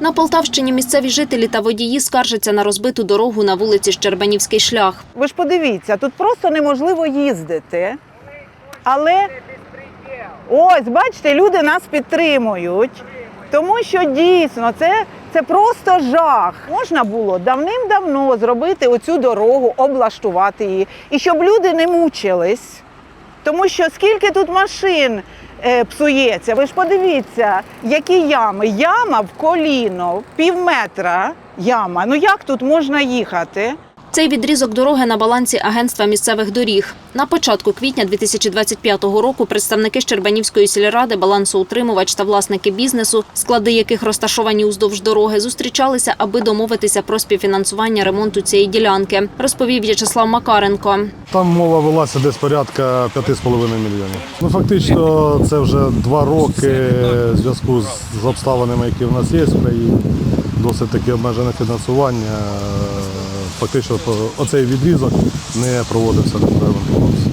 На Полтавщині місцеві жителі та водії скаржаться на розбиту дорогу на вулиці Щербанівський шлях. Ви ж подивіться, тут просто неможливо їздити. Але ось, бачите, люди нас підтримують, тому що дійсно це, це просто жах. Можна було давним-давно зробити оцю дорогу, облаштувати її, і щоб люди не мучились. Тому що скільки тут машин псується, ви ж подивіться, які ями. Яма в коліно, пів метра яма. Ну як тут можна їхати? Цей відрізок дороги на балансі Агентства місцевих доріг. На початку квітня 2025 року представники Щербанівської сільради, балансоутримувач та власники бізнесу, склади яких розташовані уздовж дороги, зустрічалися, аби домовитися про співфінансування ремонту цієї ділянки, розповів В'ячеслав Макаренко. Там мова велася десь порядка 5,5 мільйонів. Ну фактично, це вже два роки в зв'язку з- обставинами, які в нас є в країні. Досить таки обмежене фінансування. Фактично, оцей відрізок не проводився не ремонтувався.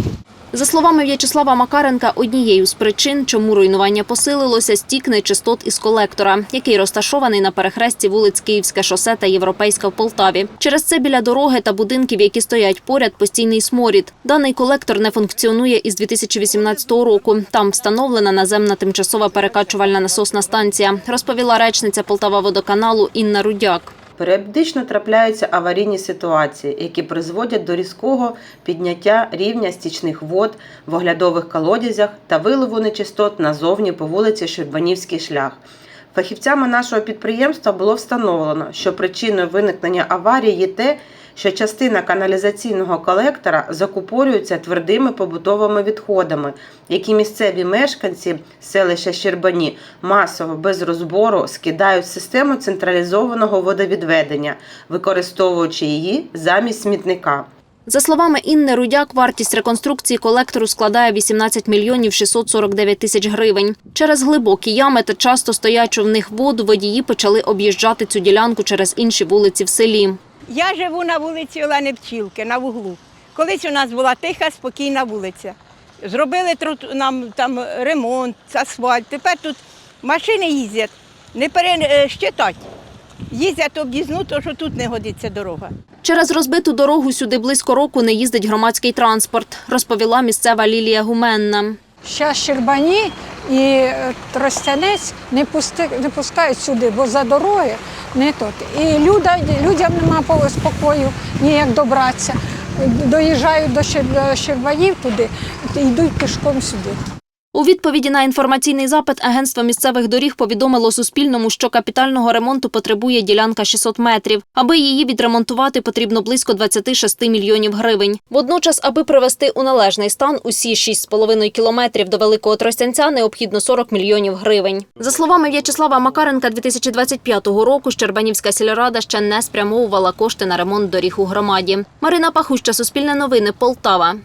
За словами В'ячеслава Макаренка, однією з причин, чому руйнування посилилося, стік нечистот із колектора, який розташований на перехресті вулиць Київське шосе та Європейська в Полтаві. Через це біля дороги та будинків, які стоять поряд, постійний сморід. Даний колектор не функціонує із 2018 року. Там встановлена наземна тимчасова перекачувальна насосна станція, розповіла речниця Полтава водоканалу Інна Рудяк. Періодично трапляються аварійні ситуації, які призводять до різкого підняття рівня стічних вод в оглядових колодязях та вилову нечистот назовні по вулиці Щербанівський шлях. Фахівцями нашого підприємства було встановлено, що причиною виникнення аварії є те, що частина каналізаційного колектора закупорюється твердими побутовими відходами, які місцеві мешканці селища Щербані масово без розбору скидають в систему централізованого водовідведення, використовуючи її замість смітника. За словами Інни Рудяк, вартість реконструкції колектору складає 18 мільйонів 649 тисяч гривень. Через глибокі ями та часто стоячу в них воду водії почали об'їжджати цю ділянку через інші вулиці в селі. Я живу на вулиці Олени Пчілки, на вуглу. Колись у нас була тиха, спокійна вулиця. Зробили трот- нам там ремонт, асфальт. Тепер тут машини їздять, не пересчитати. Їздять об'їзну, то що тут не годиться дорога. Через розбиту дорогу сюди близько року не їздить громадський транспорт, розповіла місцева Лілія Гуменна. Зараз Щербані і е, Тростянець не пускають сюди, бо за дороги не тут. І люда, людям нема спокою ніяк добратися. Доїжджають до Щербаїв туди йдуть пішком сюди. У відповіді на інформаційний запит агентство місцевих доріг повідомило Суспільному, що капітального ремонту потребує ділянка 600 метрів. Аби її відремонтувати, потрібно близько 26 мільйонів гривень. Водночас, аби привести у належний стан усі 6,5 кілометрів до Великого Тростянця, необхідно 40 мільйонів гривень. За словами В'ячеслава Макаренка, 2025 року Щербанівська сільрада ще не спрямовувала кошти на ремонт доріг у громаді. Марина Пахуща, Суспільне новини, Полтава.